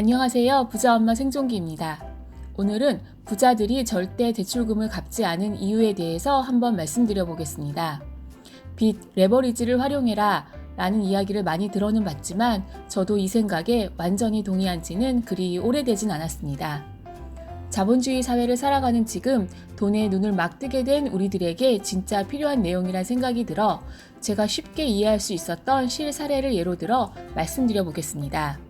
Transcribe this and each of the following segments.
안녕하세요. 부자 엄마 생존기입니다. 오늘은 부자들이 절대 대출금을 갚지 않은 이유에 대해서 한번 말씀드려 보겠습니다. 빚, 레버리지를 활용해라 라는 이야기를 많이 들어는 봤지만 저도 이 생각에 완전히 동의한 지는 그리 오래되진 않았습니다. 자본주의 사회를 살아가는 지금 돈에 눈을 막 뜨게 된 우리들에게 진짜 필요한 내용이란 생각이 들어 제가 쉽게 이해할 수 있었던 실 사례를 예로 들어 말씀드려 보겠습니다.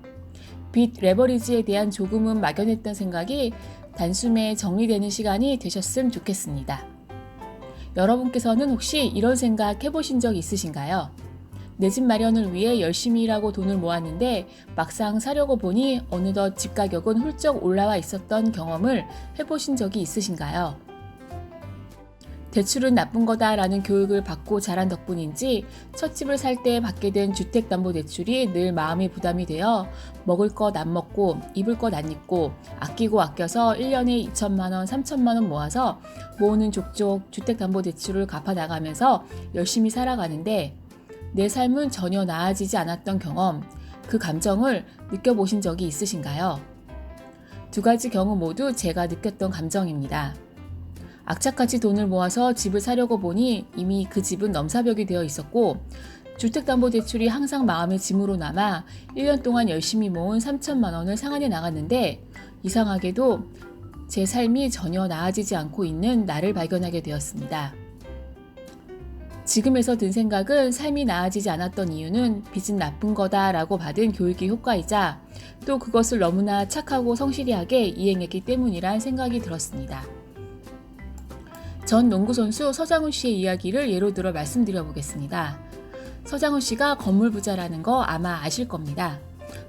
빚 레버리지에 대한 조금은 막연했던 생각이 단숨에 정리되는 시간이 되셨으면 좋겠습니다. 여러분께서는 혹시 이런 생각 해보신 적 있으신가요? 내 집 마련을 위해 열심히 일하고 돈을 모았는데 막상 사려고 보니 어느덧 집 가격은 훌쩍 올라와 있었던 경험을 해보신 적이 있으신가요? 대출은 나쁜 거다라는 교육을 받고 자란 덕분인지 첫 집을 살 때 받게 된 주택담보대출이 늘 마음의 부담이 되어 먹을 것 안 먹고 입을 것 안 입고 아끼고 아껴서 1년에 2천만 원, 3천만 원 모아서 모으는 족족 주택담보대출을 갚아 나가면서 열심히 살아가는데 내 삶은 전혀 나아지지 않았던 경험, 그 감정을 느껴보신 적이 있으신가요? 두 가지 경우 모두 제가 느꼈던 감정입니다. 악착같이 돈을 모아서 집을 사려고 보니 이미 그 집은 넘사벽이 되어 있었고 주택담보대출이 항상 마음의 짐으로 남아 1년 동안 열심히 모은 3천만 원을 상환해 나갔는데 이상하게도 제 삶이 전혀 나아지지 않고 있는 나를 발견하게 되었습니다. 지금에서 든 생각은 삶이 나아지지 않았던 이유는 빚은 나쁜 거다라고 받은 교육의 효과이자 또 그것을 너무나 착하고 성실하게 이행했기 때문이란 생각이 들었습니다. 전 농구 선수 서장훈 씨의 이야기를 예로 들어 말씀드려 보겠습니다. 서장훈 씨가 건물 부자라는 거 아마 아실 겁니다.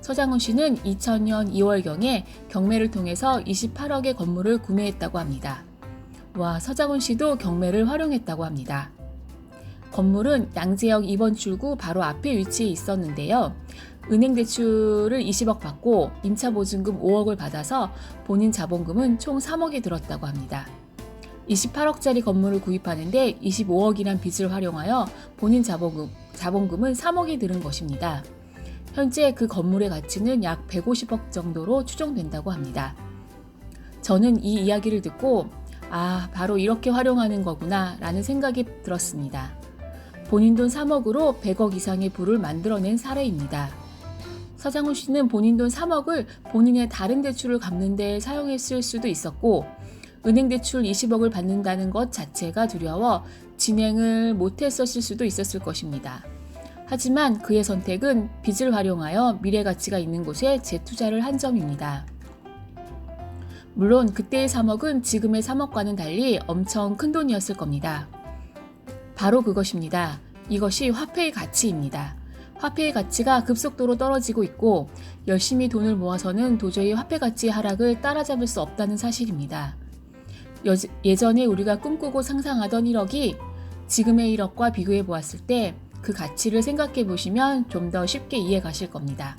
서장훈 씨는 2000년 2월경에 경매를 통해서 28억의 건물을 구매했다고 합니다. 와, 서장훈 씨도 경매를 활용했다고 합니다. 건물은 양재역 2번 출구 바로 앞에 위치해 있었는데요. 은행 대출을 20억 받고 임차 보증금 5억을 받아서 본인 자본금은 총 3억이 들었다고 합니다. 28억짜리 건물을 구입하는데 25억이란 빚을 활용하여 본인 자본금, 자본금은 3억이 들은 것입니다. 현재 그 건물의 가치는 약 150억 정도로 추정된다고 합니다. 저는 이 이야기를 듣고 아, 바로 이렇게 활용하는 거구나 라는 생각이 들었습니다. 본인 돈 3억으로 100억 이상의 부를 만들어낸 사례입니다. 서장훈 씨는 본인 돈 3억을 본인의 다른 대출을 갚는 데 사용했을 수도 있었고 은행 대출 20억을 받는다는 것 자체가 두려워 진행을 못했었을 수도 있었을 것입니다. 하지만 그의 선택은 빚을 활용하여 미래 가치가 있는 곳에 재투자를 한 점입니다. 물론 그때의 3억은 지금의 3억과는 달리 엄청 큰 돈이었을 겁니다. 바로 그것입니다. 이것이 화폐의 가치입니다. 화폐의 가치가 급속도로 떨어지고 있고 열심히 돈을 모아서는 도저히 화폐 가치의 하락을 따라잡을 수 없다는 사실입니다. 예전에 우리가 꿈꾸고 상상하던 1억이 지금의 1억과 비교해 보았을 때 그 가치를 생각해 보시면 좀 더 쉽게 이해 가실 겁니다.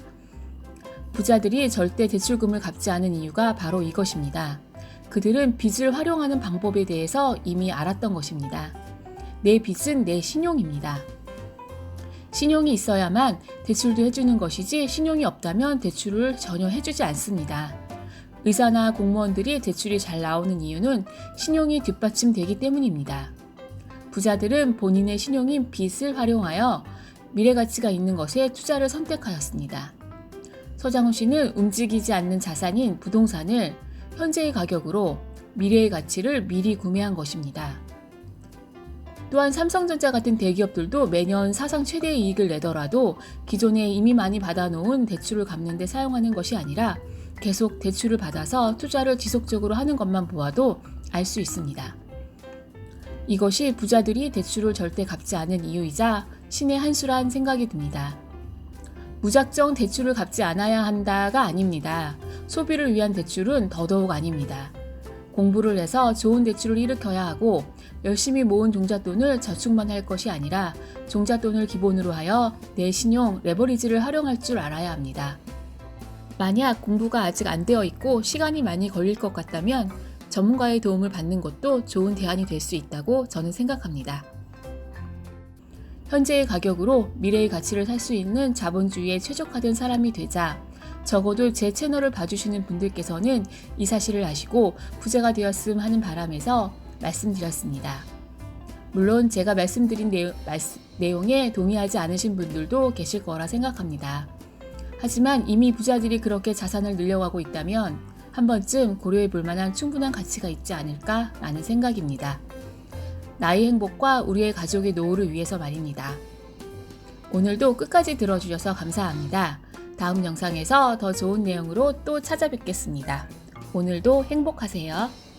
부자들이 절대 대출금을 갚지 않은 이유가 바로 이것입니다. 그들은 빚을 활용하는 방법에 대해서 이미 알았던 것입니다. 내 빚은 내 신용입니다. 신용이 있어야만 대출도 해주는 것이지 신용이 없다면 대출을 전혀 해주지 않습니다. 의사나 공무원들이 대출이 잘 나오는 이유는 신용이 뒷받침되기 때문입니다. 부자들은 본인의 신용인 빚을 활용하여 미래 가치가 있는 것에 투자를 선택하였습니다. 서장훈 씨는 움직이지 않는 자산인 부동산을 현재의 가격으로 미래의 가치를 미리 구매한 것입니다. 또한 삼성전자 같은 대기업들도 매년 사상 최대의 이익을 내더라도 기존에 이미 많이 받아놓은 대출을 갚는 데 사용하는 것이 아니라 계속 대출을 받아서 투자를 지속적으로 하는 것만 보아도 알 수 있습니다. 이것이 부자들이 대출을 절대 갚지 않은 이유이자 신의 한 수란 생각이 듭니다. 무작정 대출을 갚지 않아야 한다가 아닙니다. 소비를 위한 대출은 더더욱 아닙니다. 공부를 해서 좋은 대출을 일으켜야 하고 열심히 모은 종잣돈을 저축만 할 것이 아니라 종잣돈을 기본으로 하여 내 신용, 레버리지를 활용할 줄 알아야 합니다. 만약 공부가 아직 안 되어 있고 시간이 많이 걸릴 것 같다면 전문가의 도움을 받는 것도 좋은 대안이 될 수 있다고 저는 생각합니다. 현재의 가격으로 미래의 가치를 살 수 있는 자본주의에 최적화된 사람이 되자 적어도 제 채널을 봐주시는 분들께서는 이 사실을 아시고 부자가 되었음 하는 바람에서 말씀드렸습니다. 물론 제가 말씀드린 내용, 말씀- 내용에 동의하지 않으신 분들도 계실 거라 생각합니다. 하지만 이미 부자들이 그렇게 자산을 늘려가고 있다면 한 번쯤 고려해 볼 만한 충분한 가치가 있지 않을까 라는 생각입니다. 나의 행복과 우리의 가족의 노후를 위해서 말입니다. 오늘도 끝까지 들어주셔서 감사합니다. 다음 영상에서 더 좋은 내용으로 또 찾아뵙겠습니다. 오늘도 행복하세요.